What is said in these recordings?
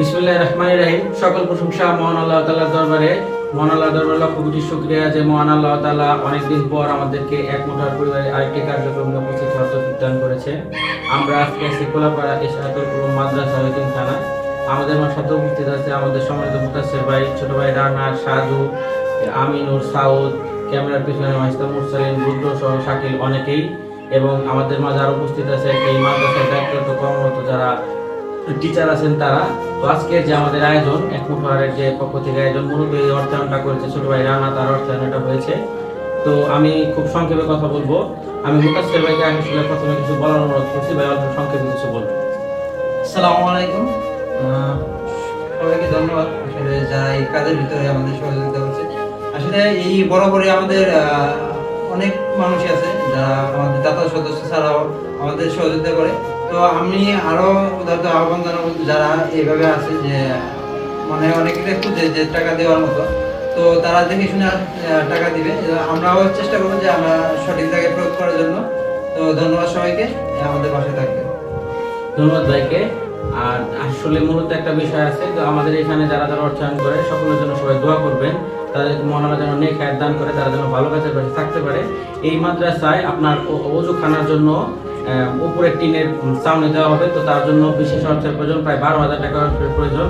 বিসমুল্লাহ রহমান রাহিম। সকল প্রশংসা মহান আল্লাহ তাআলার দরবারে। মহান আল্লাহ দরবারে লক্ষ কোটি শুকরিয়া যে মহান আল্লাহ তাআলা অনেকদিন পর আমাদেরকে এক মোটার পরিবারে আরেকটি কার্যক্রমে উপস্থিত করেছে আমরা আজকে মাদ্রাসা থানা আমাদের সাথে উপস্থিত আছে আমাদের ভাই, ছোট ভাই রানা সাজু আমিনুর, সাউদ, ক্যামেরার পিছনে মুরসালিন, রুদ্র সহ শাকিল অনেকেই। এবং আমাদের মাঝে আরও উপস্থিত আছে এই মাদ্রাসার দায়িত্বরত কর্মরত যারা টিচার আছেন তারা। তো আজকে যে আমাদের আয়োজন, এক মুঠারের যে পক্ষ থেকে আয়োজন, মূলত এই অর্থায়নটা করেছে ছোট ভাই রানা, তার অর্থায়নটা হয়েছে। তো আমি খুব সংক্ষেপে কথা বলব। আমি মুতাসির ভাইকে আসলে প্রথমে কিছু বলার অনুরোধ করছি। ভাই, অল্প সংক্ষেপে কিছু বলব আসসালামু আলাইকুম। সবাইকে ধন্যবাদ। আসলে যারা এই কাজের ভিতরে আমাদের সহযোগিতা করছে আসলে এই বরাবরই আমাদের অনেক মানুষই আছে যারা আমাদের দাতা সদস্য ছাড়াও আমাদের সহযোগিতা করে। তো আমি আরও উদাহরণ আহ্বান জানাব যারা এইভাবে আছে যে মানে অনেকে খুঁজে যে টাকা দেওয়ার মতো, তো তারা দেখে শুনে টাকা দিবে। আমরাও চেষ্টা করব যে আমরা সঠিক জায়গায় প্রয়োগ করার জন্য। তো ধন্যবাদ সবাইকে আমাদের পাশে থাকবে ধন্যবাদ ভাইকে। আর আসলে মূলত একটা বিষয় আছে, তো আমাদের এখানে যারা যারা অর্থায়ন করে, সকলের জন্য সবাই দোয়া করবেন। তাদের মনারা যেন নেক দান করে, তারা যেন ভালো কাজের পাশে থাকতে পারে। এই মাদ্রাসায় আপনার ও- অজু খানার জন্য উপরে টিনের চাউনি দেওয়া হবে, তো তার জন্য বিশেষ অর্থের প্রয়োজন, প্রায় বারো হাজার টাকার প্রয়োজন।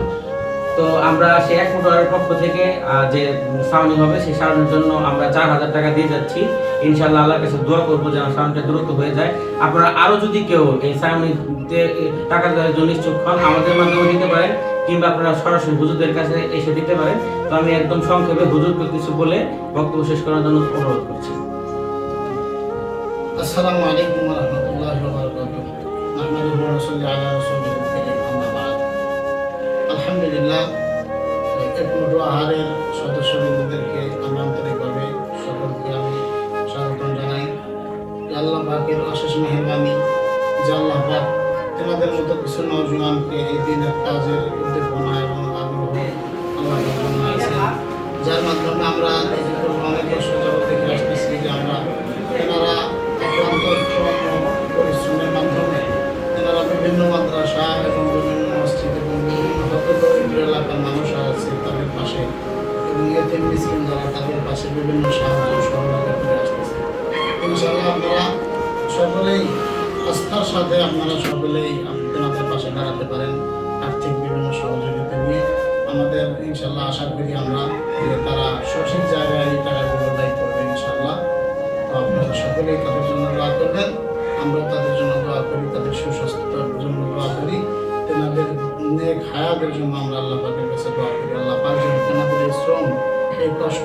তো আমরা সেই এক মোটরের পক্ষ থেকে যে সাউনি হবে, সেই সাউনির জন্য আমরা চার হাজার টাকা দিয়ে যাচ্ছি। ইনশাল্লাহ আল্লাহর কাছে দোয়া করব যেন সাউন্ডটা দ্রুত হয়ে যায়। আপনারা আরও যদি কেউ এই সাউনিতে টাকা দেওয়ার জন্য ইচ্ছুক হন, আমাদের মাধ্যমে দিতে পারেন, কিংবা আপনারা সরাসরি হুজুরদের কাছে এসে দিতে পারেন। তো আমি একদম সংক্ষেপে হুজুরকে কিছু বলে বক্তব্য শেষ করার জন্য অনুরোধ করছি। আসসালামু আলাইকুম রহমতুল্লাহ আলহামদুলিল্লাহ একমুট আহারের সদস্যবৃন্দদেরকে আমরা আন্তরিকভাবে সকলকে আমি স্বাগতম জানাই। আল্লাহ পাকের অশেষ মেহরবানি, যে আল্লাহ পাক তেনাদের মতো কিছু নজওয়ানকে এই দিনের কাজের উদ্দীপনা এবং আগ্রহ আল্লাহ যার মাধ্যমে আমরা মিসকিন যারা তাদের পাশে বিভিন্ন সাহায্য সহযোগিতা ইনশাআল্লাহ আপনারা সকলেই আস্থার সাথে আপনারা সকলেই আপনাদের পাশে দাঁড়াতে পারেন আর্থিক বিভিন্ন সহযোগিতা নিয়ে। আমাদের ইনশাল্লাহ আশা করি আমরা তারা সঠিক জায়গায় এই টাকাগুলো ব্যয় করবে ইনশাল্লাহ তো আপনারা সকলেই তাদের জন্য দোয়া করবেন। আমরাও তাদের জন্য দোয়া করি, তাদের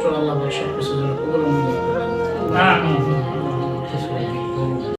আল্লাহ